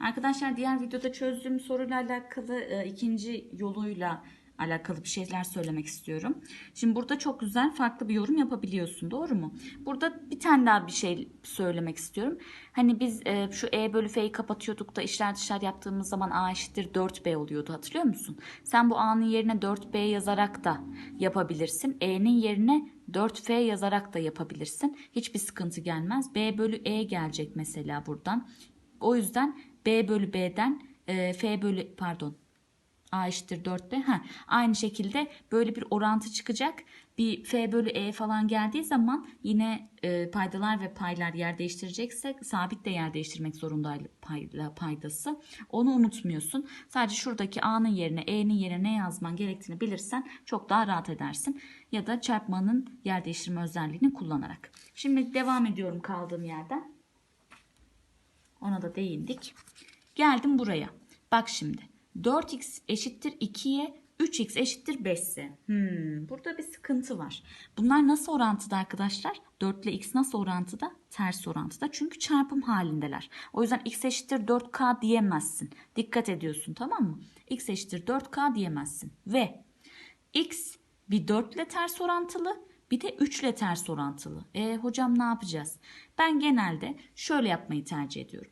Arkadaşlar diğer videoda çözdüğüm soruyla alakalı e, ikinci yoluyla alakalı bir şeyler söylemek istiyorum. Şimdi burada çok güzel farklı bir yorum yapabiliyorsun doğru mu? Burada bir tane daha bir şey söylemek istiyorum. Hani biz e, şu E bölü F'yi kapatıyorduk da işler dışlar yaptığımız zaman A eşittir 4B oluyordu hatırlıyor musun? Sen bu A'nın yerine 4B yazarak da yapabilirsin. E'nin yerine 4F yazarak da yapabilirsin. Hiçbir sıkıntı gelmez. B bölü E gelecek mesela buradan. O yüzden B bölü B'den e, F bölü pardon A eşittir 4'te. Ha, aynı şekilde böyle bir orantı çıkacak. Bir F bölü E falan geldiği zaman yine e, paydalar ve paylar yer değiştirecekse sabit de yer değiştirmek zorundaydı payla paydası. Onu unutmuyorsun. Sadece şuradaki A'nın yerine E'nin yerine ne yazman gerektiğini bilirsen çok daha rahat edersin. Ya da çarpmanın yer değiştirme özelliğini kullanarak. Şimdi devam ediyorum kaldığım yerden. Ona da değindik. Geldim buraya. Bak şimdi. 4x eşittir 2'ye 3x eşittir 5 ise. Hmm, burada bir sıkıntı var. Bunlar nasıl orantıda arkadaşlar? 4 ile x nasıl orantıda? Ters orantıda. Çünkü çarpım halindeler. O yüzden x eşittir 4k diyemezsin. Dikkat ediyorsun tamam mı? x eşittir 4k diyemezsin. Ve x bir 4 ile ters orantılı bir de 3 ile ters orantılı. E hocam ne yapacağız? Ben genelde şöyle yapmayı tercih ediyorum.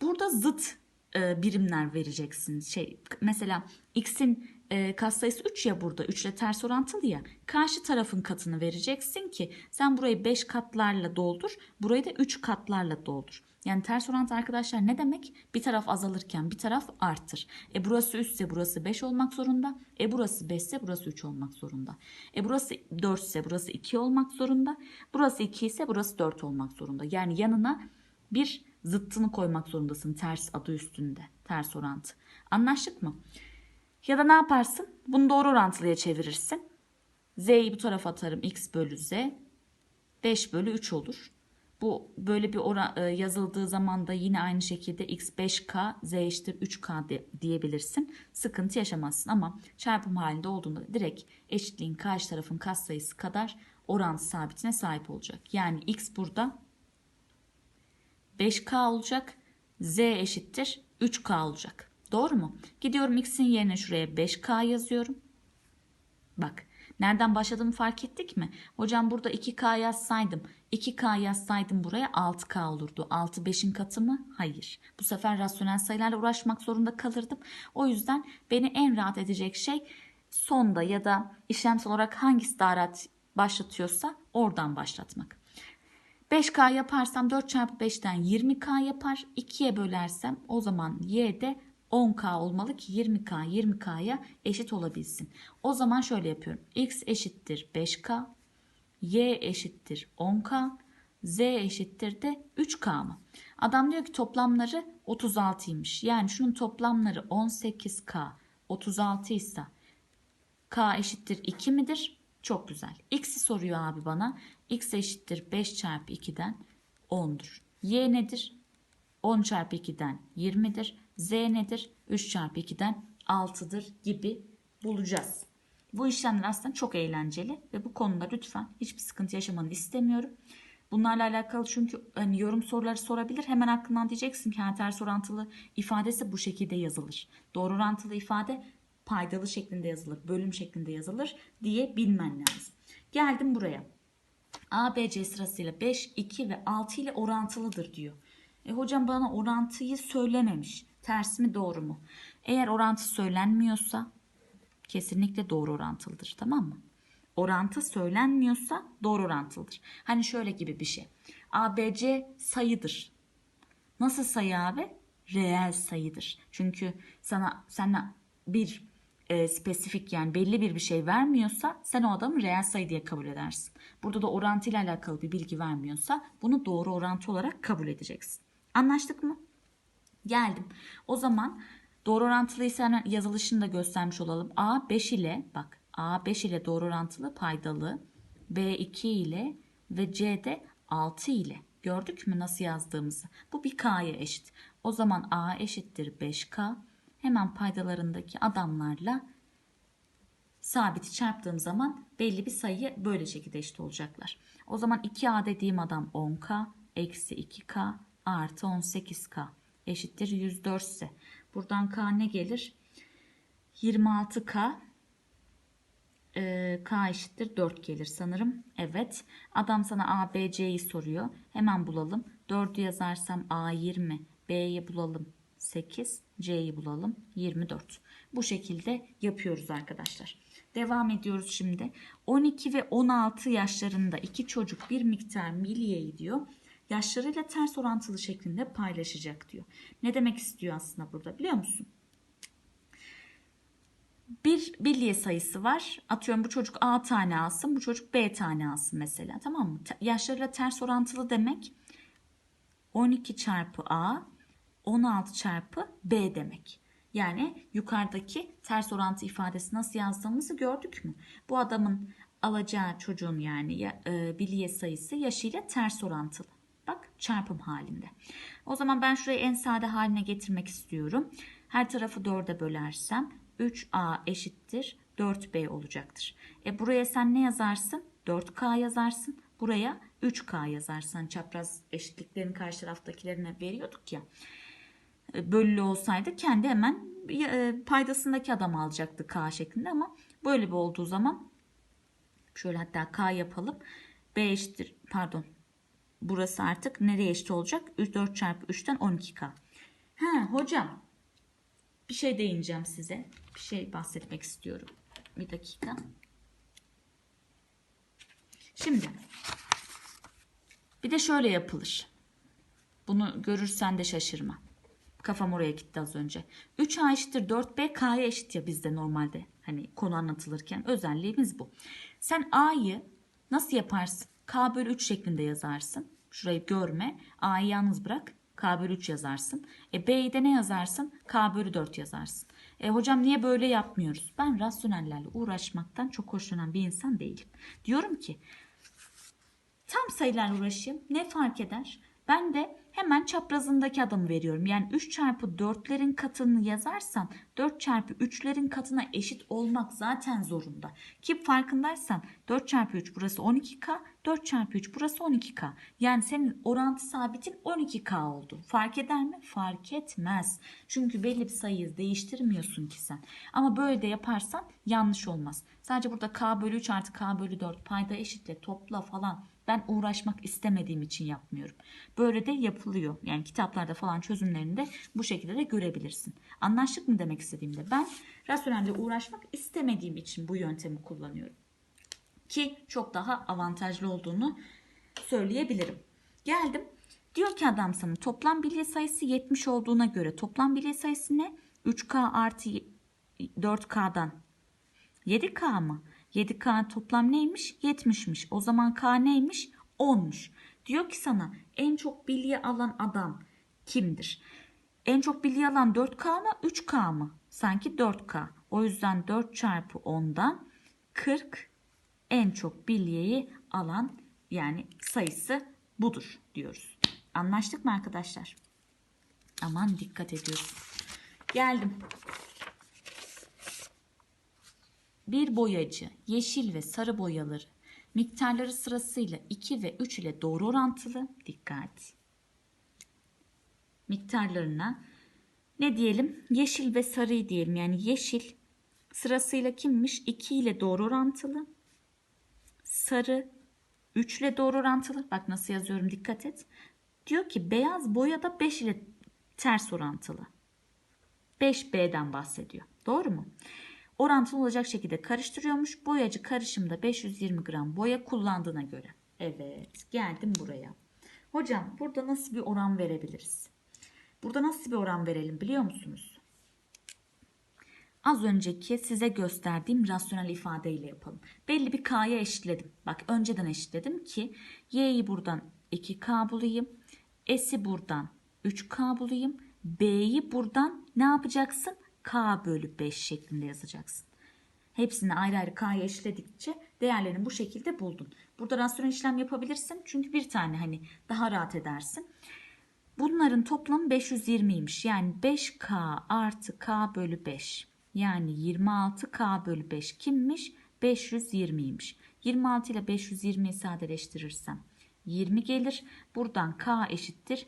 Burada zıt e, birimler vereceksiniz. Şey mesela x'in e, katsayısı 3 ya burada 3 ile ters orantılı ya. Karşı tarafın katını vereceksin ki sen burayı 5 katlarla doldur. Burayı da 3 katlarla doldur. Yani ters orantı arkadaşlar ne demek? Bir taraf azalırken bir taraf artır. E burası 3 ise burası 5 olmak zorunda. E burası 5 ise burası 3 olmak zorunda. E burası 4 ise burası 2 olmak zorunda. Burası 2 ise burası 4 olmak zorunda. Yani yanına bir zıttını koymak zorundasın ters adı üstünde. Ters orantı. Anlaştık mı? Ya da ne yaparsın? Bunu doğru orantılıya çevirirsin. Z'yi bu tarafa atarım. X bölü Z. 5 bölü 3 olur. Bu böyle bir oran, e, yazıldığı zaman da yine aynı şekilde x 5k z eşittir 3k de, diyebilirsin. Sıkıntı yaşamazsın ama çarpım halinde olduğunda direkt eşitliğin karşı tarafın katsayısı kadar orantı sabitine sahip olacak. Yani x burada 5k olacak. Z eşittir 3k olacak. Doğru mu? Gidiyorum x'in yerine şuraya 5k yazıyorum. Bak nereden başladığımı fark ettik mi? Hocam burada 2k yazsaydım 2k yazsaydım buraya 6k olurdu. 6 5'in katı mı? Hayır. Bu sefer rasyonel sayılarla uğraşmak zorunda kalırdım. O yüzden beni en rahat edecek şey sonda ya da işlemsel olarak hangisi daha rahat başlatıyorsa oradan başlatmak. 5K yaparsam 4 çarpı 5'ten 20K yapar. 2'ye bölersem o zaman Y de 10K olmalı ki 20K 20K'ya eşit olabilsin. O zaman şöyle yapıyorum. X eşittir 5K. Y eşittir 10K. Z eşittir de 3K mı? Adam diyor ki toplamları 36'ymış. Yani şunun toplamları 18K 36 ise K eşittir 2 midir? Çok güzel. X'i soruyor abi bana. X eşittir 5 çarpı 2'den 10'dur. Y nedir? 10 çarpı 2'den 20'dir. Z nedir? 3 çarpı 2'den 6'dır gibi bulacağız. Bu işlemler aslında çok eğlenceli ve bu konuda lütfen hiçbir sıkıntı yaşamanı istemiyorum. Bunlarla alakalı çünkü hani yorum soruları sorabilir. Hemen aklından diyeceksin ki ters orantılı ifadesi bu şekilde yazılır. Doğru orantılı ifade paydalı şeklinde yazılır, bölüm şeklinde yazılır diye bilmen lazım. Geldim buraya. A, B, C sırasıyla 5, 2 ve 6 ile orantılıdır diyor. E hocam bana orantıyı söylememiş. Ters mi doğru mu? Eğer orantı söylenmiyorsa kesinlikle doğru orantılıdır tamam mı? Orantı söylenmiyorsa doğru orantılıdır. Hani şöyle gibi bir şey. A, B, C sayıdır. Nasıl sayı abi? Reel sayıdır. Çünkü sana sana bir e, spesifik yani belli bir bir şey vermiyorsa sen o adamı reel sayı diye kabul edersin. Burada da orantı ile alakalı bir bilgi vermiyorsa bunu doğru orantı olarak kabul edeceksin. Anlaştık mı? Geldim. O zaman doğru orantılıysa hemen yazılışını da göstermiş olalım. A 5 ile bak A 5 ile doğru orantılı paydalı. B 2 ile ve C de 6 ile. Gördük mü nasıl yazdığımızı? Bu bir K'ya eşit. O zaman A eşittir 5K. Hemen paydalarındaki adamlarla sabiti çarptığım zaman belli bir sayı böyle şekilde eşit olacaklar. O zaman 2A dediğim adam 10K eksi 2K artı 18K eşittir 104 ise buradan K ne gelir? 26K e, K eşittir 4 gelir sanırım. Evet. Adam sana A, B, C'yi soruyor. Hemen bulalım. 4'ü yazarsam A 20, B'yi bulalım 8, C'yi bulalım 24. Bu şekilde yapıyoruz arkadaşlar. Devam ediyoruz şimdi. 12 ve 16 yaşlarında iki çocuk bir miktar milyeyi diyor. Yaşlarıyla ters orantılı şeklinde paylaşacak diyor. Ne demek istiyor aslında burada biliyor musun? bir bilye sayısı var. Atıyorum bu çocuk A tane alsın, bu çocuk B tane alsın mesela. Tamam mı? Yaşlarıyla ters orantılı demek 12 çarpı A 16 çarpı B demek. Yani yukarıdaki ters orantı ifadesi nasıl yazdığımızı gördük mü? Bu adamın alacağı çocuğun yani ya- e, bilye sayısı yaşıyla ters orantılı. Bak çarpım halinde. O zaman ben şurayı en sade haline getirmek istiyorum. Her tarafı 4'e bölersem 3A eşittir 4B olacaktır. E buraya sen ne yazarsın? 4K yazarsın. Buraya 3K yazarsan çapraz eşitliklerin karşı taraftakilerine veriyorduk ya. E, Bölülü olsaydı kendi hemen e, paydasındaki adam alacaktı K şeklinde ama böyle bir olduğu zaman şöyle hatta K yapalım. B eşittir pardon burası artık nereye eşit olacak? 3, 4 çarpı 3'ten 12K. Ha hocam bir şey değineceğim size. Bir şey bahsetmek istiyorum. Bir dakika. Şimdi bir de şöyle yapılır. Bunu görürsen de şaşırma. Kafam oraya gitti az önce. 3A eşittir 4B K'ya eşit ya bizde normalde. Hani konu anlatılırken özelliğimiz bu. Sen A'yı nasıl yaparsın? K bölü 3 şeklinde yazarsın. Şurayı görme. A'yı yalnız bırak. K bölü 3 yazarsın. E B'yi de ne yazarsın? K bölü 4 yazarsın. E hocam niye böyle yapmıyoruz? Ben rasyonellerle uğraşmaktan çok hoşlanan bir insan değilim. Diyorum ki tam sayılarla uğraşayım. Ne fark eder? Ben de hemen çaprazındaki adamı veriyorum. Yani 3 çarpı 4'lerin katını yazarsan 4 çarpı 3'lerin katına eşit olmak zaten zorunda. Ki farkındaysan 4 çarpı 3 burası 12K, 4 çarpı 3 burası 12K. Yani senin orantı sabitin 12K oldu. Fark eder mi? Fark etmez. Çünkü belli bir sayıyı değiştirmiyorsun ki sen. Ama böyle de yaparsan yanlış olmaz. Sadece burada K bölü 3 artı K bölü 4 payda eşitle topla falan ben uğraşmak istemediğim için yapmıyorum. Böyle de yapılıyor. Yani kitaplarda falan çözümlerinde bu şekilde de görebilirsin. Anlaştık mı demek istediğimde? Ben rasyonelle uğraşmak istemediğim için bu yöntemi kullanıyorum. Ki çok daha avantajlı olduğunu söyleyebilirim. Geldim. Diyor ki adam sana toplam bilye sayısı 70 olduğuna göre toplam bilye sayısı ne? 3K artı 4K'dan 7K mı? 7K toplam neymiş? 70'miş. O zaman K neymiş? 10'muş. Diyor ki sana en çok bilye alan adam kimdir? En çok bilye alan 4K mı 3K mı? Sanki 4K. O yüzden 4 çarpı 10'dan 40 en çok bilyeyi alan yani sayısı budur diyoruz. Anlaştık mı arkadaşlar? Aman dikkat ediyoruz. Geldim. Bir boyacı yeşil ve sarı boyaları miktarları sırasıyla 2 ve 3 ile doğru orantılı. Dikkat. Miktarlarına ne diyelim? Yeşil ve sarıyı diyelim. Yani yeşil sırasıyla kimmiş? 2 ile doğru orantılı. Sarı 3 ile doğru orantılı. Bak nasıl yazıyorum dikkat et. Diyor ki beyaz boyada 5 ile ters orantılı. 5B'den bahsediyor. Doğru mu? Orantılı olacak şekilde karıştırıyormuş. Boyacı karışımda 520 gram boya kullandığına göre. Evet geldim buraya. Hocam burada nasıl bir oran verebiliriz? Burada nasıl bir oran verelim biliyor musunuz? Az önceki size gösterdiğim rasyonel ifadeyle yapalım. Belli bir k'ya eşitledim. Bak önceden eşitledim ki y'yi buradan 2k bulayım. S'i buradan 3k bulayım. B'yi buradan ne yapacaksın? K bölü 5 şeklinde yazacaksın. Hepsini ayrı ayrı K'ya eşitledikçe değerlerini bu şekilde buldun. Burada rasyonel işlem yapabilirsin. Çünkü bir tane hani daha rahat edersin. Bunların toplamı 520'ymiş. Yani 5K artı K bölü 5. Yani 26K bölü 5 kimmiş? 520'ymiş. 26 ile 520'yi sadeleştirirsem 20 gelir. Buradan K eşittir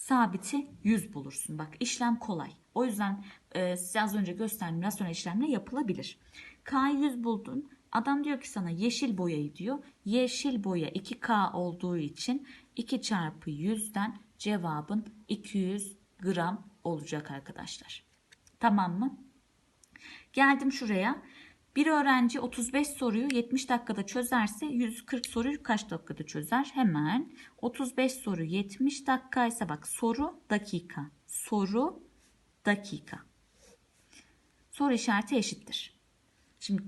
sabiti 100 bulursun. Bak işlem kolay. O yüzden e, size az önce gösterdiğim rasyonel işlemle yapılabilir. K'yı 100 buldun. Adam diyor ki sana yeşil boyayı diyor. Yeşil boya 2K olduğu için 2 çarpı 100'den cevabın 200 gram olacak arkadaşlar. Tamam mı? Geldim şuraya. Bir öğrenci 35 soruyu 70 dakikada çözerse 140 soruyu kaç dakikada çözer? Hemen 35 soru 70 dakika ise bak soru dakika. Soru dakika. Soru işareti eşittir. Şimdi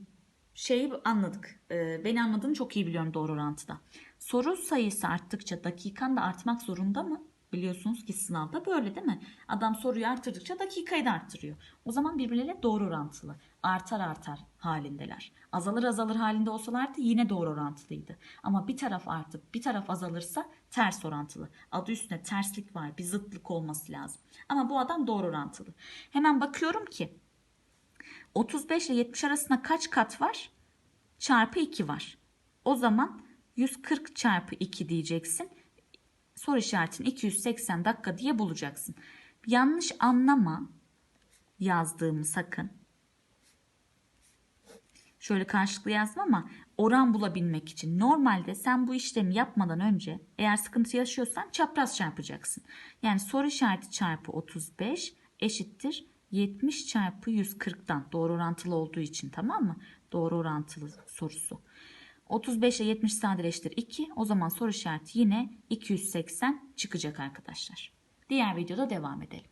şeyi anladık. Ee, beni anladığını çok iyi biliyorum doğru orantıda. Soru sayısı arttıkça dakikan da artmak zorunda mı? Biliyorsunuz ki sınavda böyle değil mi? Adam soruyu arttırdıkça dakikayı da arttırıyor. O zaman birbirleriyle doğru orantılı. Artar artar halindeler. Azalır azalır halinde olsalardı yine doğru orantılıydı. Ama bir taraf artıp bir taraf azalırsa ters orantılı. Adı üstünde terslik var. Bir zıtlık olması lazım. Ama bu adam doğru orantılı. Hemen bakıyorum ki 35 ile 70 arasında kaç kat var? Çarpı 2 var. O zaman 140 çarpı 2 diyeceksin. Soru işaretini 280 dakika diye bulacaksın. Yanlış anlama yazdığımı sakın. Şöyle karşılıklı yazdım ama oran bulabilmek için. Normalde sen bu işlemi yapmadan önce eğer sıkıntı yaşıyorsan çapraz çarpacaksın. Yani soru işareti çarpı 35 eşittir 70 çarpı 140'tan doğru orantılı olduğu için tamam mı? Doğru orantılı sorusu. 35 ile 70 sadeleştir 2. O zaman soru işareti yine 280 çıkacak arkadaşlar. Diğer videoda devam edelim.